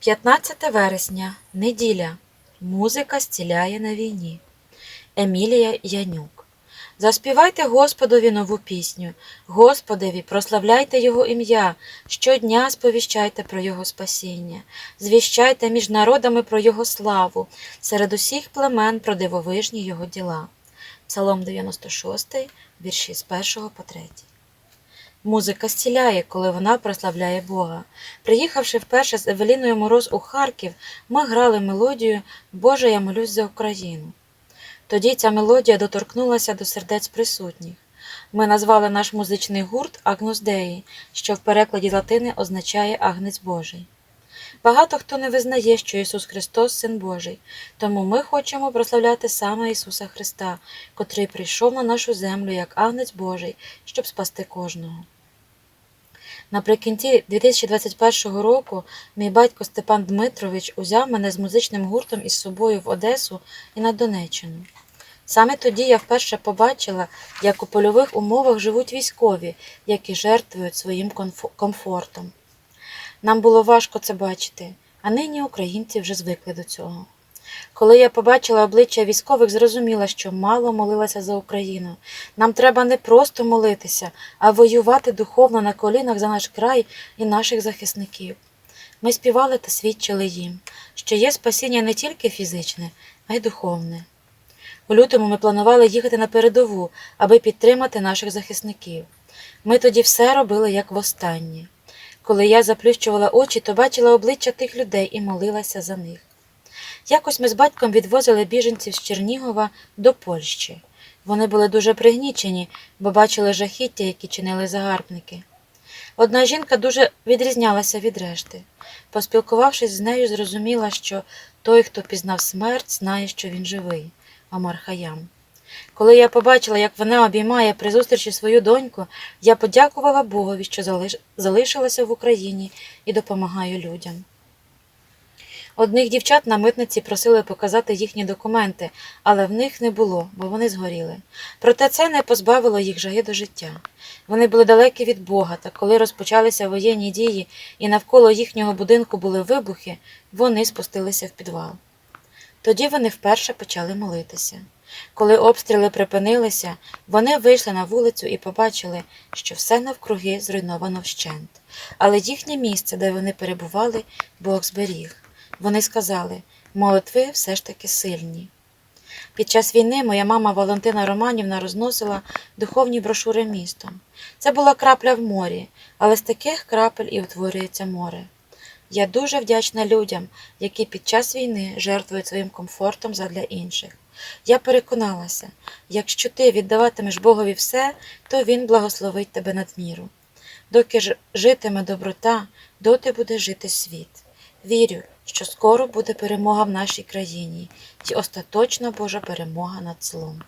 15 вересня, неділя. Музика зціляє на війні. Емілія Янюк. Заспівайте Господові нову пісню. Господеві, прославляйте Його ім'я. Щодня сповіщайте про Його спасіння. Звіщайте між народами про Його славу, серед усіх племен про дивовижні Його діла. Псалом 96, вірші з 1 по 3. Музика зціляє, коли вона прославляє Бога. Приїхавши вперше з Евеліною Мороз у Харків, ми грали мелодію Боже, я молюсь за Україну. Тоді ця мелодія доторкнулася до сердець присутніх. Ми назвали наш музичний гурт Агнус Деї, що в перекладі латини означає Агнець Божий. Багато хто не визнає, що Ісус Христос Син Божий, тому ми хочемо прославляти саме Ісуса Христа, котрий прийшов на нашу землю як Агнець Божий, щоб спасти кожного. Наприкінці 2021 року мій батько Степан Дмитрович узяв мене з музичним гуртом із собою в Одесу і на Донеччину. Саме тоді я вперше побачила, як у польових умовах живуть військові, які жертвують своїм комфортом. Нам було важко це бачити, а нині українці вже звикли до цього. Коли я побачила обличчя військових, зрозуміла, що мало молилася за Україну. Нам треба не просто молитися, а воювати духовно на колінах за наш край і наших захисників. Ми співали та свідчили їм, що є спасіння не тільки фізичне, а й духовне. У лютому ми планували їхати на передову, аби підтримати наших захисників. Ми тоді все робили як востаннє. Коли я заплющувала очі, то бачила обличчя тих людей і молилася за них. Якось ми з батьком відвозили біженців з Чернігова до Польщі. Вони були дуже пригнічені, бо бачили жахіття, які чинили загарбники. Одна жінка дуже відрізнялася від решти. Поспілкувавшись з нею, зрозуміла, що той, хто пізнав смерть, знає, що він живий. Амар Хаям. Коли я побачила, як вона обіймає при зустрічі свою доньку, я подякувала Богові, що залишилася в Україні і допомагаю людям. Одних дівчат на митниці просили показати їхні документи, але в них не було, бо вони згоріли. Проте це не позбавило їх жаги до життя. Вони були далекі від Бога, та коли розпочалися воєнні дії і навколо їхнього будинку були вибухи, вони спустилися в підвал. Тоді вони вперше почали молитися. Коли обстріли припинилися, вони вийшли на вулицю і побачили, що все навкруги зруйновано вщент, але їхнє місце, де вони перебували, Бог зберіг. Вони сказали, молитви все ж таки сильні. Під час війни моя мама Валентина Романівна розносила духовні брошури містом. Це була крапля в морі, але з таких крапель і утворюється море. Я дуже вдячна людям, які під час війни жертвують своїм комфортом задля інших. Я переконалася, якщо ти віддаватимеш Богові все, то Він благословить тебе надміру. Доки ж житиме доброта, доти буде жити світ. Вірю, що скоро буде перемога в нашій країні і остаточна Божа перемога над злом.